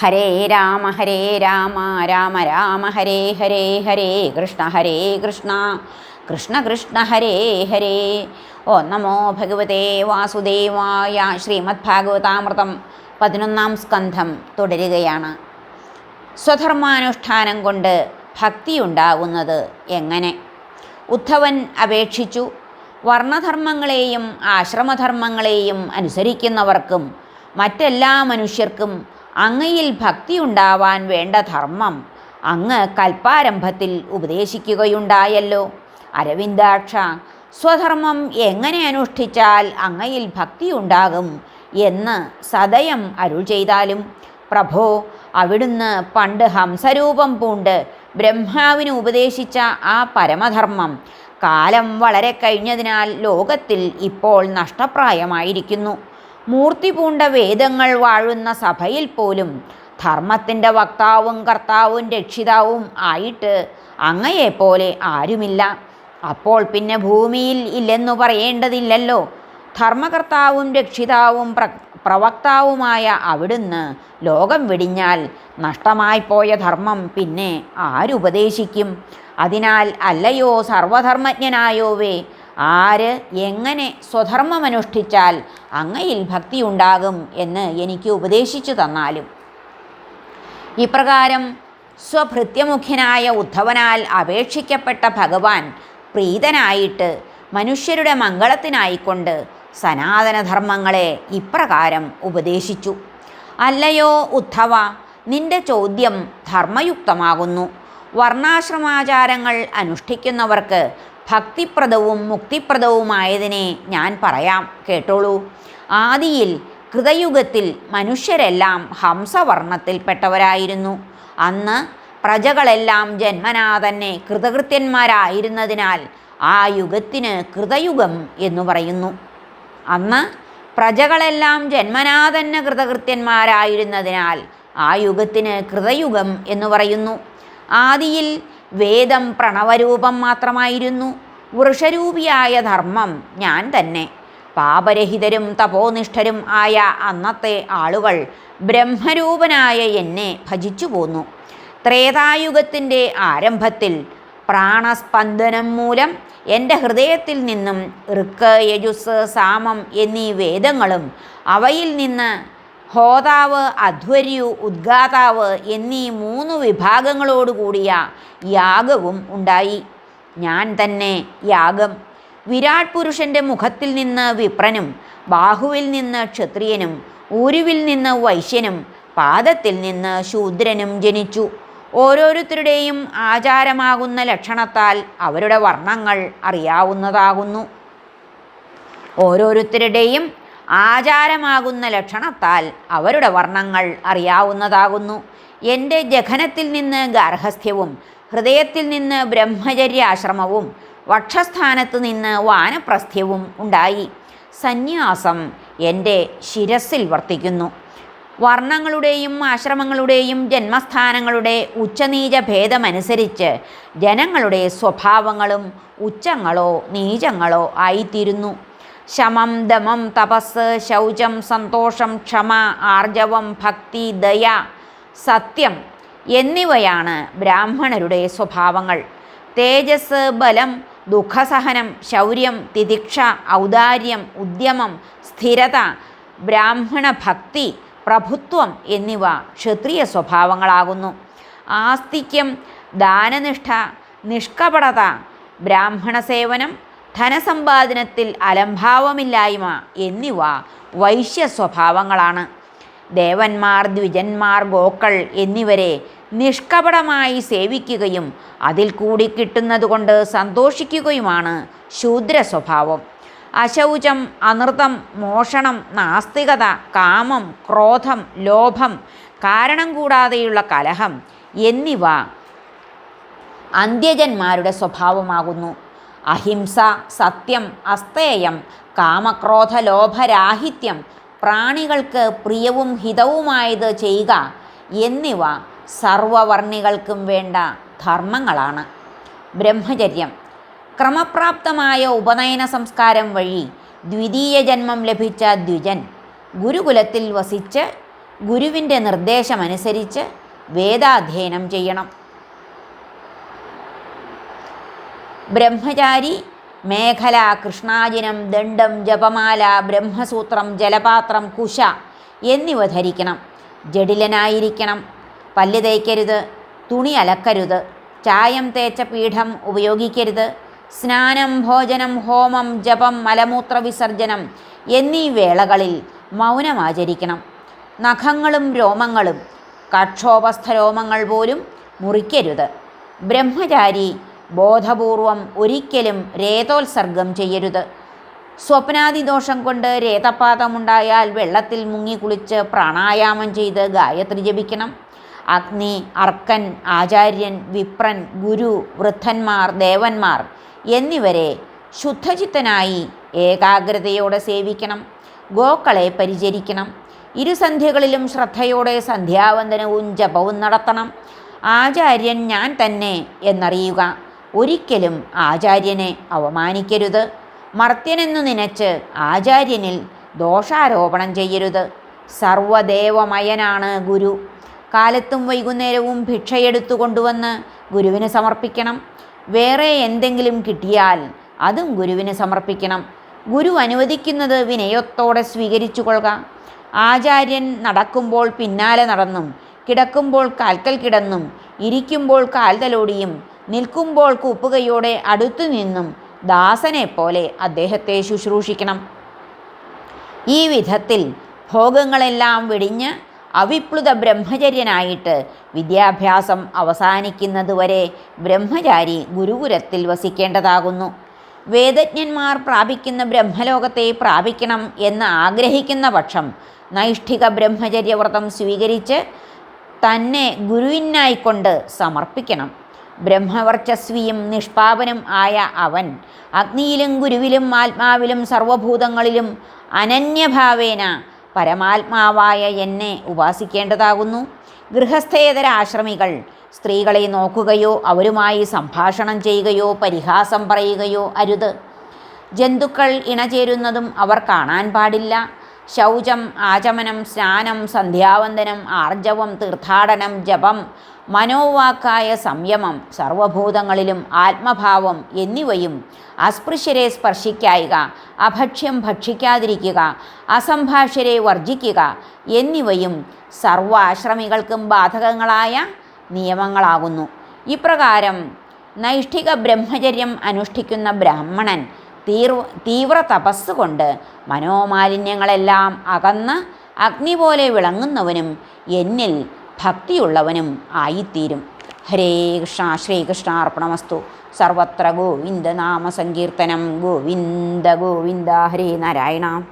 ഹരേ രാമ ഹരേ രാമ രാമ രാമ ഹരേ ഹരേ ഹരേ കൃഷ്ണ ഹരേ കൃഷ്ണ കൃഷ്ണ കൃഷ്ണ ഹരേ ഹരേ. ഓ നമോ ഭഗവതേ വാസുദേവായ ശ്രീമദ് ഭാഗവതാമൃതം പതിനൊന്നാം സ്കന്ധം തുടരുകയാണ്. സ്വധർമാനുഷ്ഠാനം കൊണ്ട് ഭക്തിയുണ്ടാകുന്നത് എങ്ങനെ? ഉദ്ധവൻ അപേക്ഷിച്ചു. വർണധർമ്മങ്ങളെയും ആശ്രമധർമ്മങ്ങളെയും അനുസരിക്കുന്നവർക്കും മറ്റെല്ലാ മനുഷ്യർക്കും അങ്ങയിൽ ഭക്തിയുണ്ടാവാൻ വേണ്ട ധർമ്മം അങ്ങ് കൽപ്പാരംഭത്തിൽ ഉപദേശിക്കുകയുണ്ടായല്ലോ. അരവിന്ദാക്ഷ സ്വധർമ്മം എങ്ങനെ അനുഷ്ഠിച്ചാൽ അങ്ങയിൽ ഭക്തിയുണ്ടാകും എന്ന് സദയം അരുൾ ചെയ്താലും? പ്രഭോ അവിടുന്ന് പണ്ട് ഹംസരൂപം പൂണ്ട് ബ്രഹ്മാവിന് ഉപദേശിച്ച ആ പരമധർമ്മം കാലം വളരെ കഴിഞ്ഞതിനാൽ ലോകത്തിൽ ഇപ്പോൾ നഷ്ടപ്രായമായിരിക്കുന്നു. മൂർത്തി പൂണ്ട വേദങ്ങൾ വാഴുന്ന സഭയിൽ പോലും ധർമ്മത്തിന്റെ വക്താവും കർത്താവും രക്ഷിതാവും ആയിട്ട് അങ്ങയെപ്പോലെ ആരുമില്ല. അപ്പോൾ പിന്നെ ഭൂമിയിൽ ഇല്ലെന്നു പറയേണ്ടതില്ലല്ലോ. ധർമ്മകർത്താവും രക്ഷിതാവും പ്ര പ്രവക്താവുമായ അവിടുന്ന് ലോകം വെടിഞ്ഞാൽ നഷ്ടമായി പോയ ധർമ്മം പിന്നെ ആരുപദേശിക്കും? അതിനാൽ അല്ലയോ സർവധർമ്മജ്ഞനായോവേ ആര് എങ്ങനെ സ്വധർമ്മമനുഷ്ഠിച്ചാൽ അങ്ങയിൽ ഭക്തിയുണ്ടാകും എന്ന് എനിക്ക് ഉപദേശിച്ചു തന്നാലും. ഇപ്രകാരം സ്വഭൃത്യമുഖ്യനായ ഉദ്ധവനാൽ അപേക്ഷിക്കപ്പെട്ട ഭഗവാൻ പ്രീതനായിട്ട് മനുഷ്യരുടെ മംഗളത്തിനായിക്കൊണ്ട് സനാതനധർമ്മങ്ങളെ ഇപ്രകാരം ഉപദേശിച്ചു. അല്ലയോ ഉദ്ധവ നിന്റെ ചോദ്യം ധർമ്മയുക്തമാകുന്നു. വർണാശ്രമാചാരങ്ങൾ അനുഷ്ഠിക്കുന്നവർക്ക് ഭക്തിപ്രദവും മുക്തിപ്രദവുമായതിനെ ഞാൻ പറയാം. കേട്ടോളൂ. ആദിയിൽ കൃതയുഗത്തിൽ മനുഷ്യരെല്ലാം ഹംസവർണത്തിൽപ്പെട്ടവരായിരുന്നു അന്ന് പ്രജകളെല്ലാം ജന്മനാ തന്നെ കൃതകൃത്യന്മാരായിരുന്നതിനാൽ ആ യുഗത്തിന് കൃതയുഗം എന്നു പറയുന്നു. അന്ന് പ്രജകളെല്ലാം ജന്മനാ തന്നെ കൃതകൃത്യന്മാരായിരുന്നതിനാൽ ആ യുഗത്തിന് കൃതയുഗം എന്ന് പറയുന്നു. ആദിയിൽ വേദം പ്രണവരൂപം മാത്രമായിരുന്നു. വൃഷരൂപിയായ ധർമ്മം ഞാൻ തന്നെ. പാപരഹിതരും തപോനിഷ്ഠരും ആയ അന്നത്തെ ആളുകൾ ബ്രഹ്മരൂപനായ എന്നെ ഭജിച്ചു പോന്നു. ത്രേതായുഗത്തിന്റെ ആരംഭത്തിൽ പ്രാണസ്പന്ദനം മൂലം എന്റെ ഹൃദയത്തിൽ നിന്നും ഋക്ക് യജുസ് സാമം എന്നീ വേദങ്ങളും അവയിൽ നിന്ന് ഹോതാവ് അധ്വർയു ഉദ്ഗാതാവ് എന്നീ മൂന്ന് വിഭാഗങ്ങളോടുകൂടിയ യാഗവും ഉണ്ടായി. ഞാൻ തന്നെ യാഗം. വിരാട് പുരുഷന്റെ മുഖത്തിൽ നിന്ന് വിപ്രനും ബാഹുവിൽ നിന്ന് ക്ഷത്രിയനും ഊരുവിൽ നിന്ന് വൈശ്യനും പാദത്തിൽ നിന്ന് ശൂദ്രനും ജനിച്ചു. ഓരോരുത്തരുടെയും ആചാരമാകുന്ന ലക്ഷണത്താൽ അവരുടെ വർണങ്ങൾ അറിയാവുന്നതാകുന്നു. ഓരോരുത്തരുടെയും ആചാരമാകുന്ന ലക്ഷണത്താൽ അവരുടെ വർണങ്ങൾ അറിയാവുന്നതാകുന്നു. എന്റെ ജഘനത്തിൽ നിന്ന് ഗാർഹസ്ഥ്യവും ഹൃദയത്തിൽ നിന്ന് ബ്രഹ്മചര്യാശ്രമവും വക്ഷസ്ഥാനത്ത് നിന്ന് വാനപ്രസ്ഥ്യവും ഉണ്ടായി. സന്യാസം എന്റെ ശിരസിൽ വർത്തിക്കുന്നു. വർണങ്ങളുടെയും ആശ്രമങ്ങളുടെയും ജന്മസ്ഥാനങ്ങളുടെ ഉച്ചനീച ഭേദമനുസരിച്ച് ജനങ്ങളുടെ സ്വഭാവങ്ങളും ഉച്ചങ്ങളോ നീചങ്ങളോ ആയിത്തീരുന്നു. ശമം ദമം തപസ് ശൗചം സന്തോഷം ക്ഷമ ആർജവം ഭക്തി ദയ സത്യം എന്നിവയാണ് ബ്രാഹ്മണരുടെ സ്വഭാവങ്ങൾ. തേജസ് ബലം ദുഃഖസഹനം ശൗര്യം തിദിക്ഷ ഔദാര്യം ഉദ്യമം സ്ഥിരത ബ്രാഹ്മണ ഭക്തി പ്രഭുത്വം എന്നിവ ക്ഷത്രിയ സ്വഭാവങ്ങളാകുന്നു. ആസ്തിക്യം ദാനനിഷ്ഠ നിഷ്കപടത ബ്രാഹ്മണ സേവനം ധനസമ്പാദനത്തിൽ അലംഭാവമില്ലായ്മ എന്നിവ വൈശ്യ സ്വഭാവങ്ങളാണ്. ദേവന്മാർ ദ്വിജന്മാർ ഗോക്കൾ എന്നിവരെ നിഷ്കപടമായി സേവിക്കുകയും അതിൽ കൂടി കിട്ടുന്നതുകൊണ്ട് സന്തോഷിക്കുകയുമാണ് ശൂദ്ര സ്വഭാവം. അശൗചം അനൃതം മോഷണം നാസ്തികത കാമം ക്രോധം ലോഭം കാരണം കൂടാതെയുള്ള കലഹം എന്നിവ അന്ത്യജന്മാരുടെ സ്വഭാവമാകുന്നു. അഹിംസ സത്യം അസ്തേയം കാമക്രോധ ലോഭരാഹിത്യം പ്രാണികൾക്ക് പ്രിയവും ഹിതവുമായത് ചെയ്യുക എന്നിവ സർവവർണികൾക്കും വേണ്ട ധർമ്മങ്ങളാണ്. ബ്രഹ്മചര്യം. ക്രമപ്രാപ്തമായ ഉപനയന സംസ്കാരം വഴി ദ്വിതീയ ജന്മം ലഭിച്ച ദ്വിജൻ ഗുരുകുലത്തിൽ വസിച്ച് ഗുരുവിന്റെ നിർദ്ദേശമനുസരിച്ച് വേദാധ്യയനം ചെയ്യണം. ബ്രഹ്മചാരി മേഖല കൃഷ്ണാജിനം ദണ്ഡം ജപമാല ബ്രഹ്മസൂത്രം ജലപാത്രം കുശ എന്നിവ ധരിക്കണം. ജഡിലനായിരിക്കണം പല്ല് തേക്കരുത്. തുണി അലക്കരുത്. ചായം തേച്ച പീഠം ഉപയോഗിക്കരുത്. സ്നാനം ഭോജനം ഹോമം ജപം മലമൂത്ര വിസർജനം എന്നീ വേളകളിൽ മൗനമാചരിക്കണം. നഖങ്ങളും രോമങ്ങളും കക്ഷോപസ്ഥ രോമങ്ങൾ പോലും മുറിക്കരുത്. ബ്രഹ്മചാരി ബോധപൂർവം ഒരിക്കലും രേതോത്സർഗം ചെയ്യരുത്. സ്വപ്നാതിദോഷം കൊണ്ട് രേതപാതമുണ്ടായാൽ വെള്ളത്തിൽ മുങ്ങി കുളിച്ച് പ്രാണായാമം ചെയ്ത് ഗായത്രി ജപിക്കണം. അഗ്നി അർക്കൻ ആചാര്യൻ വിപ്രൻ ഗുരു വൃദ്ധന്മാർ ദേവന്മാർ എന്നിവരെ ശുദ്ധചിത്തനായി ഏകാഗ്രതയോടെ സേവിക്കണം. ഗോക്കളെ പരിചരിക്കണം. ഇരുസന്ധ്യകളിലും ശ്രദ്ധയോടെ സന്ധ്യാവന്ദനവും ജപവും നടത്തണം. ആചാര്യൻ ഞാൻ തന്നെ എന്നറിയുക. ഒരിക്കലും ആചാര്യനെ അവമാനിക്കരുത് മർത്യനെന്നു നനച്ച് ആചാര്യനിൽ ദോഷാരോപണം ചെയ്യരുത്. സർവദേവമയനാണ് ഗുരു. കാലത്തും വൈകുന്നേരവും ഭിക്ഷയെടുത്തു കൊണ്ടുവന്ന് ഗുരുവിന് സമർപ്പിക്കണം. വേറെ എന്തെങ്കിലും കിട്ടിയാൽ അതും ഗുരുവിന് സമർപ്പിക്കണം. ഗുരു അനുവദിക്കുന്നത് വിനയത്തോടെ സ്വീകരിച്ചു കൊള്ളുക ആചാര്യൻ നടക്കുമ്പോൾ പിന്നാലെ നടന്നും കിടക്കുമ്പോൾ കാൽക്കൽ കിടന്നും ഇരിക്കുമ്പോൾ കാൽ തലോടിയും നിൽക്കുമ്പോൾ കൂപ്പുകയോടെ അടുത്തു നിന്നും ദാസനെ പോലെ അദ്ദേഹത്തെ ശുശ്രൂഷിക്കണം. ഈ വിധത്തിൽ ഭോഗങ്ങളെല്ലാം വെടിഞ്ഞ് അവിപ്ലുത ബ്രഹ്മചര്യനായിട്ട് വിദ്യാഭ്യാസം അവസാനിക്കുന്നതുവരെ ബ്രഹ്മചാരി ഗുരുകുലത്തിൽ വസിക്കേണ്ടതാകുന്നു. വേദജ്ഞന്മാർ പ്രാപിക്കുന്ന ബ്രഹ്മലോകത്തെ പ്രാപിക്കണം എന്ന് ആഗ്രഹിക്കുന്ന പക്ഷം നൈഷ്ഠിക ബ്രഹ്മചര്യവ്രതം സ്വീകരിച്ച് തന്നെ ഗുരുവിനായിക്കൊണ്ട് സമർപ്പിക്കണം. ബ്രഹ്മവർച്ചസ്വിയും നിഷ്പാപനം ആയ അവൻ. അഗ്നിയിലും ഗുരുവിലും ആത്മാവിലും സർവഭൂതങ്ങളിലും അനന്യഭാവേന പരമാത്മാവായ എന്നെ ഉപാസിക്കേണ്ടതാകുന്നു. ഗൃഹസ്ഥേതര ആശ്രമികൾ സ്ത്രീകളെ നോക്കുകയോ അവരുമായി സംഭാഷണം ചെയ്യുകയോ പരിഹാസം പറയുകയോ അരുത്. ജന്തുക്കൾ ഇണചേരുന്നതും അവർ കാണാൻ പാടില്ല. ശൗചം ആചമനം സ്നാനം സന്ധ്യാവന്ദനം ആർജവം തീർത്ഥാടനം ജപം മനോവാക്കായ സംയമം സർവഭൂതങ്ങളിലും ആത്മഭാവം എന്നിവയും അസ്പൃശ്യരെ സ്പർശിക്കായിക അഭക്ഷ്യം ഭക്ഷിക്കാതിരിക്കുക അസംഭാഷ്യരെ വർജിക്കുക എന്നിവയും സർവാശ്രമികൾക്കും ബാധകങ്ങളായ നിയമങ്ങളാകുന്നു. ഇപ്രകാരം നൈഷ്ഠിക ബ്രഹ്മചര്യം അനുഷ്ഠിക്കുന്ന ബ്രാഹ്മണൻ തീർ തീവ്ര തപസ് കൊണ്ട് മനോമാലിന്യങ്ങളെല്ലാം അകന്ന് അഗ്നി പോലെ വിളങ്ങുന്നവനും എന്നിൽ ഭക്തിയുള്ളവനും ആയിത്തീരും. ഹരേ കൃഷ്ണ ശ്രീകൃഷ്ണ അർപ്പണമസ്തു. സർവത്ര ഗോവിന്ദ നാമ സങ്കീർത്തനം. ഗോവിന്ദ ഗോവിന്ദ ഹരേ നാരായണ.